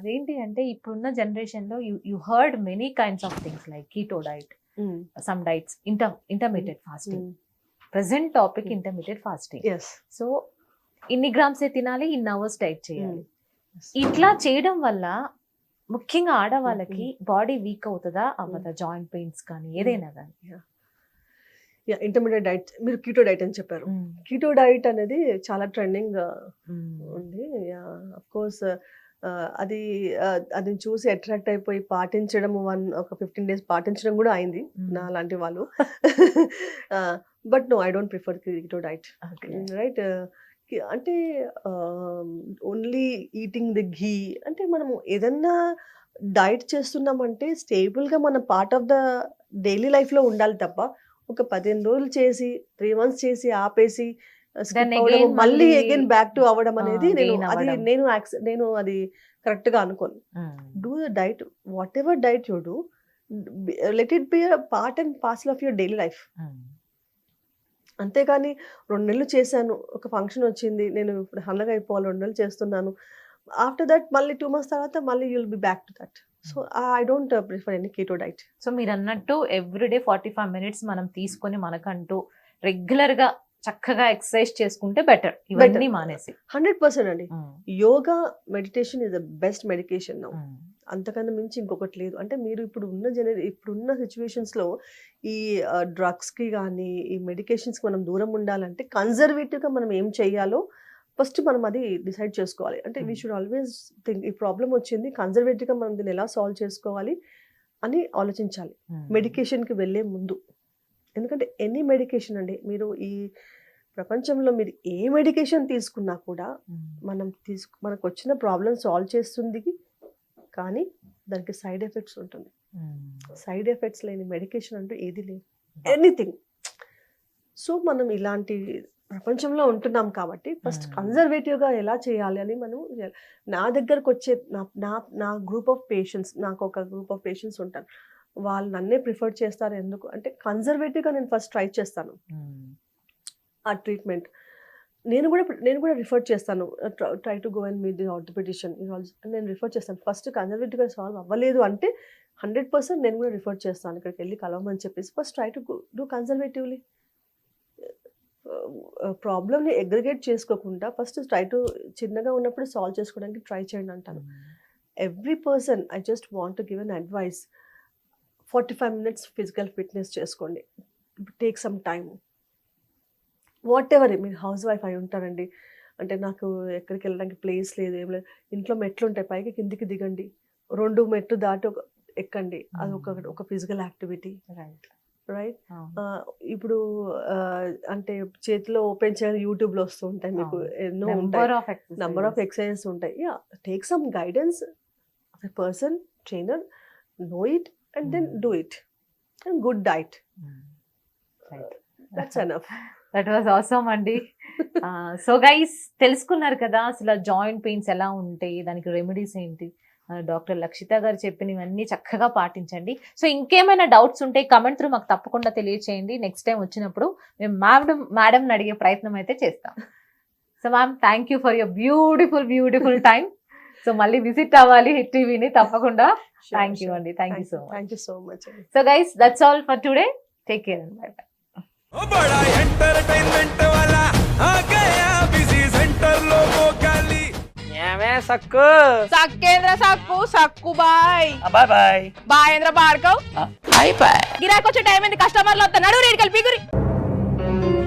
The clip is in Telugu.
అదేంటి అంటే ఇప్పుడున్న జనరేషన్లో you you heard many kinds of things like keto diet some diets inter intermediate fasting. Present topic. Intermediate fasting. So ఇన్ని గ్రామ్స్ తినాలి ఇన్ని అవర్స్ డైట్ చేయాలి. ఇట్లా చేయడం వల్ల ముఖ్యంగా ఆడవాళ్ళకి బాడీ వీక్ అవుతుందా అవ్వదా జాయింట్ పెయిన్స్ కానీ ఏదైనా కానీ? ఇంటర్మీడియట్ డైట్ మీరు కీటో డైట్ అని చెప్పారు. కీటో డైట్ అనేది చాలా ట్రెండింగ్ ఉంది. కోర్స్ అది అది చూసి అట్రాక్ట్ అయిపోయి పాటించడం వన్ ఒక ఫిఫ్టీన్ డేస్ పాటించడం కూడా అయింది నా లాంటి వాళ్ళు. But no I don't prefer keto diet. Right? అంటే ఓన్లీ ఈటింగ్ ది ఘీ అంటే మనము ఏదన్నా డైట్ చేస్తున్నామంటే స్టేబుల్గా మన పార్ట్ ఆఫ్ ద డైలీ లైఫ్లో ఉండాలి తప్ప ఒక పదిహేను రోజులు చేసి త్రీ మంత్స్ చేసి ఆపేసి మళ్ళీ అగైన్ బ్యాక్ టు అవ్వడం అనేది నేను అది. నేను నేను అది కరెక్ట్గా అనుకోను. Do the diet whatever diet you do let it be part and parcel of your daily life అంతేగాని రెండు నెలలు చేశాను ఒక ఫంక్షన్ వచ్చింది నేను ఇప్పుడు హండ్రెడ్ అయిపోవాలి రెండు నెలలు చేస్తున్నాను. ఆఫ్టర్ దట్ మళ్ళీ టూ మంత్స్ తర్వాత మళ్ళీ you'll be back to that so I don't prefer any keto diet so మీరు అన్నట్టు ఎవ్రీడే ఫార్టీ ఫైవ్ మినిట్స్ మనం తీసుకొని మనకంటూ రెగ్యులర్గా చక్కగా ఎక్సర్సైజ్ చేసుకుంటే బెటర్. ఇవన్నీ మానేసి. హండ్రెడ్ పర్సెంట్ అండి. Yoga meditation is the best medication అంతకన్నా మించి ఇంకొకటి లేదు. అంటే మీరు ఇప్పుడు ఉన్న జనరే ఇప్పుడున్న సిచ్యువేషన్స్లో ఈ డ్రగ్స్కి కానీ ఈ మెడికేషన్స్కి మనం దూరం ఉండాలంటే కన్జర్వేటివ్గా మనం ఏం చేయాలో ఫస్ట్ మనం అది డిసైడ్ చేసుకోవాలి. అంటే వీ. షుడ్ ఆల్వేస్ థింక్ ఈ ప్రాబ్లం వచ్చింది కన్జర్వేటివ్గా మనం దీన్ని ఎలా సాల్వ్ చేసుకోవాలి అని ఆలోచించాలి. మెడికేషన్కి వెళ్ళే ముందు. ఎందుకంటే ఎనీ మెడికేషన్ అండి. మీరు ఈ ప్రపంచంలో మీరు ఏ మెడికేషన్ తీసుకున్నా కూడా మనం తీసుకు మనకు వచ్చిన ప్రాబ్లమ్ సాల్వ్ చేస్తుంది. కానీ దానికి సైడ్ ఎఫెక్ట్స్ ఉంటుంది. సైడ్ ఎఫెక్ట్స్ లేని మెడికేషన్ అంటూ ఏది లేదు. ఎనీథింగ్. సో మనం ఇలాంటి ప్రపంచంలో ఉంటున్నాం కాబట్టి ఫస్ట్. కన్జర్వేటివ్గా ఎలా చేయాలి అని మనం. నా దగ్గరకు వచ్చే నా నా నా గ్రూప్ ఆఫ్ పేషెంట్స్ నాకు ఒక గ్రూప్ ఆఫ్ పేషెంట్స్ ఉంటారు. వాళ్ళు నన్నే ప్రిఫర్ చేస్తారు ఎందుకు? అంటే కన్జర్వేటివ్గా నేను ఫస్ట్ ట్రై చేస్తాను. ఆ ట్రీట్మెంట్ నేను కూడా నేను కూడా రిఫర్ చేస్తాను. Try to go and meet the orthopaedician నేను రిఫర్ చేస్తాను. ఫస్ట్ కన్జర్వేటివ్గా సాల్వ్ అవ్వలేదు అంటే హండ్రెడ్ పర్సెంట్ నేను కూడా రిఫర్ చేస్తాను. ఇక్కడికి వెళ్ళి కలవమని చెప్పేసి first try to do conservatively ప్రాబ్లమ్ని అగ్రిగేట్ చేసుకోకుండా ఫస్ట్ ట్రై టు చిన్నగా ఉన్నప్పుడు సాల్వ్ చేసుకోవడానికి ట్రై చేయండి అంటాను. Every person I just want to give an advice forty five minutes physical fitness చేసుకోండి. Take some time whatever మీరు హౌస్ వైఫ్ అయి ఉంటారండి. అంటే నాకు ఎక్కడికి వెళ్ళడానికి ప్లేస్ లేదు ఏం లేదు. ఇంట్లో మెట్లు ఉంటాయి పైకి కిందికి దిగండి. రెండు మెట్లు దాటి ఒక ఎక్కండి. అది ఒక ఒక ఫిజికల్ యాక్టివిటీ రైట్ రైట్ ఇప్పుడు అంటే చేతిలో ఓపెన్ చేయాలి యూట్యూబ్లో వస్తూ ఉంటాయి మీకు. ఎన్నో ఉంటాయి. Number of number of exercises ఉంటాయి. Yeah take some guidance person trainer know it then Hmm. Do it and good diet that's enough that was awesome అండి సో గైస్ తెలుసుకున్నారు కదా అసలు జాయింట్ పెయిన్స్ ఎలా ఉంటాయి దానికి రెమెడీస్ ఏంటి? డాక్టర్ లక్షిత గారు చెప్పినవన్నీ చక్కగా పాటించండి. సో ఇంకేమైనా డౌట్స్ ఉంటే కమెంట్ త్రూ మాకు తప్పకుండా తెలియచేయండి. నెక్స్ట్ టైం వచ్చినప్పుడు మేము మేడం మేడం అడిగే ప్రయత్నం అయితే చేస్తాం. So ma'am thank you for your beautiful beautiful time so మళ్ళీ విజిట్ అవ్వాలి హిట్ టీవీని తప్పకుండా. థ్యాంక్ యూ అండి. Thank you so much so much so guys that's all for today take care అండి బై ఎంటర్టైన్మెంట్ ఏమే Sakku? Sakkendra Sakku Sakku bye. Bye bye. బాయేంద్ర Bhargav. Bye bye. గిరాకొచ్చే time ఏంది? కస్టమర్లు వద్ద రేడికల్ బిగురి.